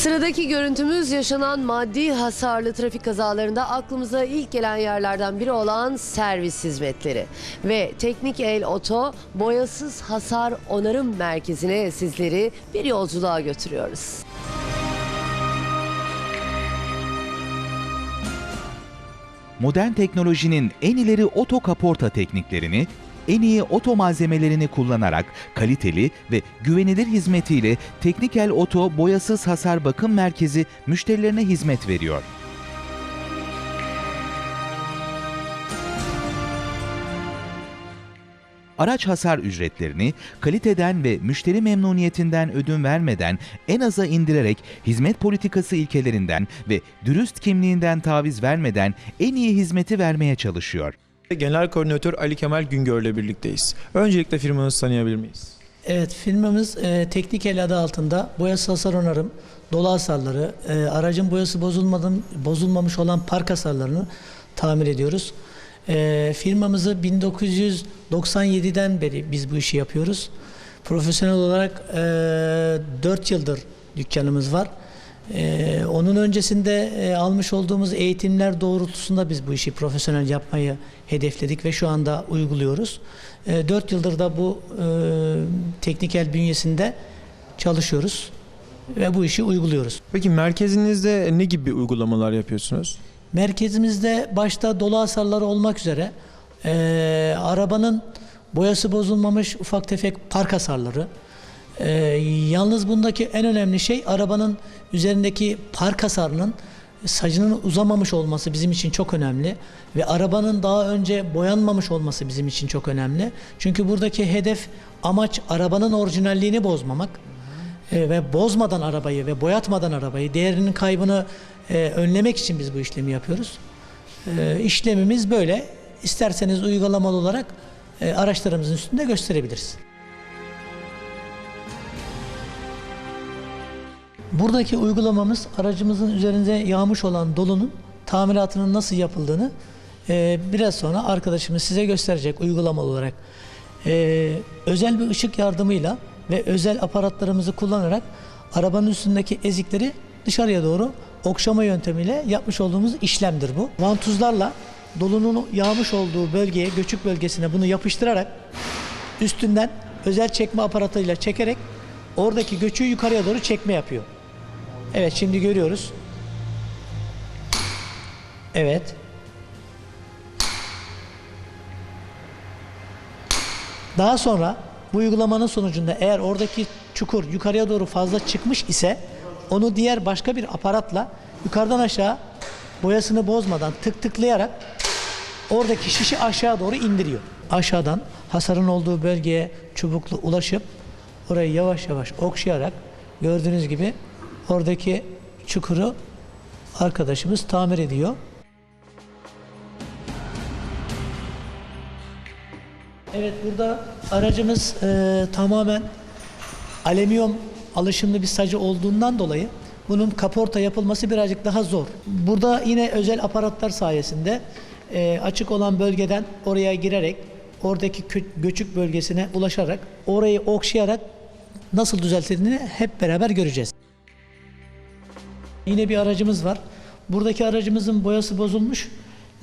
Sıradaki görüntümüz yaşanan maddi hasarlı trafik kazalarında aklımıza ilk gelen yerlerden biri olan servis hizmetleri. Ve Teknik El Oto boyasız hasar onarım merkezine sizleri bir yolculuğa götürüyoruz. modern teknolojinin en ileri oto kaporta tekniklerini, en iyi oto malzemelerini kullanarak kaliteli ve güvenilir hizmetiyle Teknikel Oto Boyasız Hasar Bakım Merkezi müşterilerine hizmet veriyor. Araç hasar ücretlerini kaliteden ve müşteri memnuniyetinden ödün vermeden en aza indirerek hizmet politikası ilkelerinden ve dürüst kimliğinden taviz vermeden en iyi hizmeti vermeye çalışıyor. Genel Koordinatör Ali Kemal Güngör'le birlikteyiz. Öncelikle firmanızı tanıyabilir miyiz? Evet firmamız e, teknik el adı altında boyasız hasar onarım, dolu hasarları, e, aracın boyası bozulmadan, bozulmamış olan park hasarlarını tamir ediyoruz. E, firmamızı 1997'den beri biz bu işi yapıyoruz. Profesyonel olarak e, 4 yıldır dükkanımız var. E, onun öncesinde e, almış olduğumuz eğitimler doğrultusunda biz bu işi profesyonel yapmayı hedefledik ve şu anda uyguluyoruz. E, 4 yıldır da bu e, teknikel bünyesinde çalışıyoruz ve bu işi uyguluyoruz. Peki merkezinizde ne gibi uygulamalar yapıyorsunuz? Merkezimizde başta dolu hasarları olmak üzere e, arabanın boyası bozulmamış ufak tefek park hasarları. E, yalnız bundaki en önemli şey arabanın üzerindeki park hasarının sacının uzamamış olması bizim için çok önemli ve arabanın daha önce boyanmamış olması bizim için çok önemli. Çünkü buradaki hedef amaç arabanın orijinalliğini bozmamak. E, ve bozmadan arabayı ve boyatmadan arabayı değerinin kaybını e, önlemek için biz bu işlemi yapıyoruz. E, işlemimiz böyle. İsterseniz uygulamalı olarak e, araçlarımızın üstünde gösterebiliriz. Buradaki uygulamamız aracımızın üzerinde yağmış olan dolunun tamiratının nasıl yapıldığını e, biraz sonra arkadaşımız size gösterecek uygulamalı olarak. E, özel bir ışık yardımıyla ve özel aparatlarımızı kullanarak arabanın üstündeki ezikleri dışarıya doğru okşama yöntemiyle yapmış olduğumuz işlemdir bu. Vantuzlarla dolunun yağmış olduğu bölgeye, göçük bölgesine bunu yapıştırarak üstünden özel çekme aparatıyla çekerek oradaki göçüğü yukarıya doğru çekme yapıyor. Evet şimdi görüyoruz. Evet. Daha sonra bu uygulamanın sonucunda eğer oradaki çukur yukarıya doğru fazla çıkmış ise onu diğer başka bir aparatla yukarıdan aşağı boyasını bozmadan tık tıklayarak oradaki şişi aşağı doğru indiriyor. Aşağıdan hasarın olduğu bölgeye çubukla ulaşıp orayı yavaş yavaş okşayarak gördüğünüz gibi oradaki çukuru arkadaşımız tamir ediyor. Evet burada aracımız e, tamamen alüminyum alışımlı bir sacı olduğundan dolayı bunun kaporta yapılması birazcık daha zor. Burada yine özel aparatlar sayesinde e, açık olan bölgeden oraya girerek oradaki göçük bölgesine ulaşarak orayı okşayarak nasıl düzeltildiğini hep beraber göreceğiz. Yine bir aracımız var. Buradaki aracımızın boyası bozulmuş.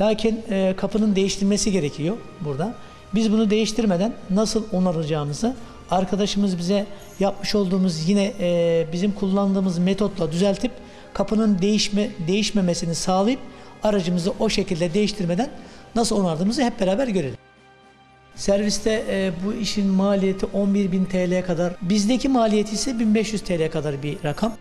Lakin e, kapının değiştirilmesi gerekiyor burada. Biz bunu değiştirmeden nasıl onaracağımızı arkadaşımız bize yapmış olduğumuz yine e, bizim kullandığımız metotla düzeltip kapının değişme değişmemesini sağlayıp aracımızı o şekilde değiştirmeden nasıl onardığımızı hep beraber görelim. Serviste e, bu işin maliyeti 11.000 TL kadar. Bizdeki maliyeti ise 1500 TL kadar bir rakam.